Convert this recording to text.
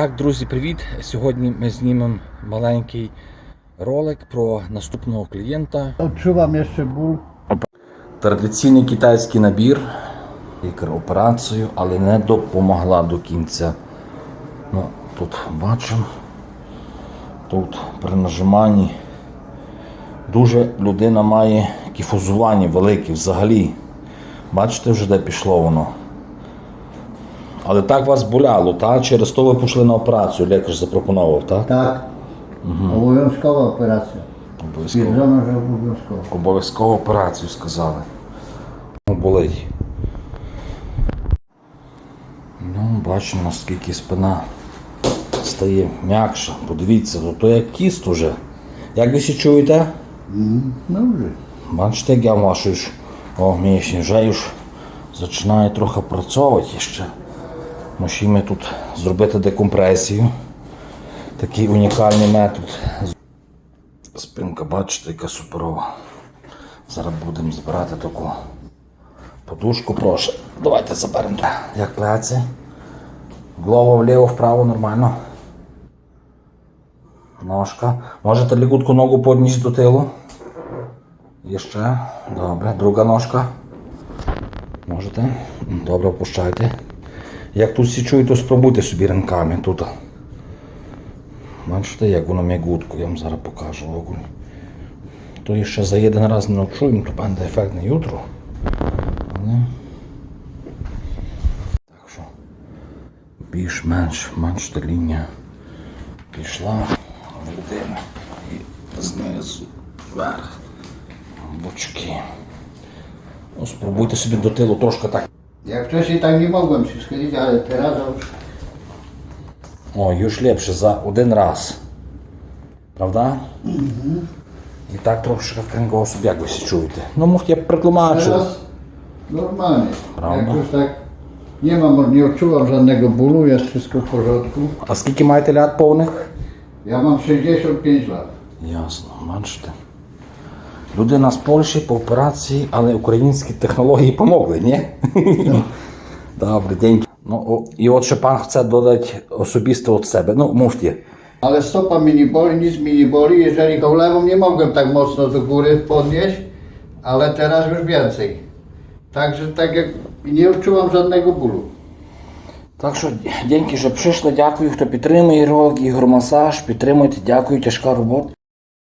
Так, друзі, привіт! Сьогодні ми знімемо маленький ролик про наступного клієнта. Odczuwam jeszcze ból. Традиційний китайський набір, лікар операцію, але не допомогла до кінця. Ну, тут бачимо, тут при нажиманні дуже людина має кіфозування велике взагалі. Бачите, вже де пішло воно. Але так вас боляло, так? Через то ви пішли на операцію, лікар запропонував, так? Tak. Obowiązkowa operacja. Обов'язково. Stwierdzono, że obowiązkowa. Обов'язково операцію сказали. Ну, болить. Ну, бачимо, наскільки спина стає м'якша. Подивіться, ну, то як кіст уже. Як ви всі чуєте? Dobrze. Бачите, як я вашу о, мішні вже ж починає трохи працювати ще. Мусимо тут зробити декомпресію. Такий унікальний метод. Спинка, бачите, яка суперова. Зараз будемо збирати таку подушку, прошу. Давайте заберемо. Як плеці. Голову вліво, вправо, нормально. Ножка. Можете лікутку ногу підніс до тилу. Є ще. Добре. Друга ножка. Можете. Добре, опущайте. Як тут всі чують, то спробуйте собі ринками тут. Бачите, як воно м'ягутко, я вам зараз покажу огонь. То ще за один раз не навчуємо, то буде ефектне jutro. Але... Так що більш-менш менш лінія пішла в людину. І знизу, вверх, бочки. Ну, спробуйте собі до тилу трошки так. Jak wcześniej tak nie mogłem się schylić, ale teraz już О, już ліпше за один раз. Правда? І так трошки крęgosłup, як ви всі чуєте. Ну, мов я притлумачу. teraz normalnie. Prawda? Jak już tak nie mam, nie odczuwam żadnego bólu, jest wszystko w porządku. А скільки маєте лят повних? Ja mam 65 lat. Ясно, бачите. Людина з Польщі по операції, але українські технології помогли, ні? Добре, день. Ну, і от ще пан хоче додати особисто від себе. Ну, мовте. Ale stopa mi nie boli, nic mi nie boli. Jeżeli tą lewą nie mogłem tak mocno do góry podnieść, ale teraz już więcej. Także tak jak nie żadnego bólu. Так що дякую, що прийшли. Дякую, хто підтримує ролик, ігор масаж. Підтримуйте, дякую, тяжка робота.